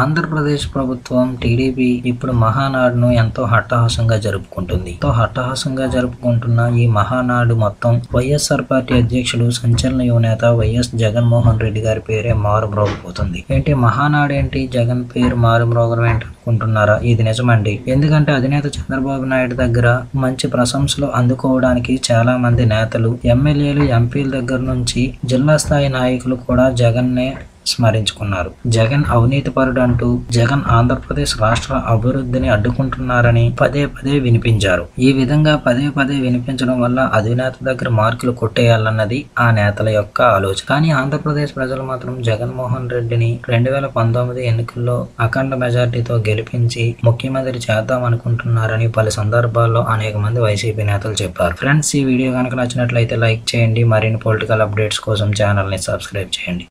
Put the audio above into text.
ఆంధ్రప్రదేశ్ ప్రభుత్వం టీడీపీ ఇప్పుడు మహానాడును ఎంతో హట్టహాసంగా జరుపుకుంటుంది. ఎంతో హట్టహాసంగా జరుపుకుంటున్న ఈ మహానాడు మొత్తం వైఎస్ఆర్ పార్టీ అధ్యక్షుడు సంచలన యువనేత వైఎస్ జగన్మోహన్ రెడ్డి గారి పేరే మారుమ్రోగిపోతుంది. ఏంటి మహానాడు ఏంటి జగన్ పేరు మారుమ్రోగడం ఏంటి అనుకుంటున్నారా? ఇది నిజమండి. ఎందుకంటే అధినేత చంద్రబాబు నాయుడు దగ్గర మంచి ప్రశంసలు అందుకోవడానికి చాలా మంది నేతలు ఎమ్మెల్యేలు ఎంపీల దగ్గర నుంచి జిల్లా స్థాయి నాయకులు కూడా జగన్నే స్మరించుకున్నారు. జగన్ అవినీతిపరుడు అంటూ జగన్ ఆంధ్రప్రదేశ్ రాష్ట్ర అభివృద్ధిని అడ్డుకుంటున్నారని పదే పదే వినిపించారు. ఈ విధంగా పదే పదే వినిపించడం వల్ల అధినేత దగ్గర మార్కులు కొట్టేయాలన్నది ఆ నేతల యొక్క ఆలోచన. కానీ ఆంధ్రప్రదేశ్ ప్రజలు మాత్రం జగన్మోహన్ రెడ్డిని రెండు వేల పంతొమ్మిది ఎన్నికల్లో అఖండ మెజార్టీతో గెలిపించి ముఖ్యమంత్రి చేద్దాం అనుకుంటున్నారని పలు సందర్భాల్లో అనేక మంది వైసీపీ నేతలు చెప్పారు. ఫ్రెండ్స్ ఈ వీడియో కనుక నచ్చినట్లయితే లైక్ చేయండి. మరిన్ని పొలిటికల్ అప్డేట్స్ కోసం ఛానల్ని సబ్స్క్రైబ్ చేయండి.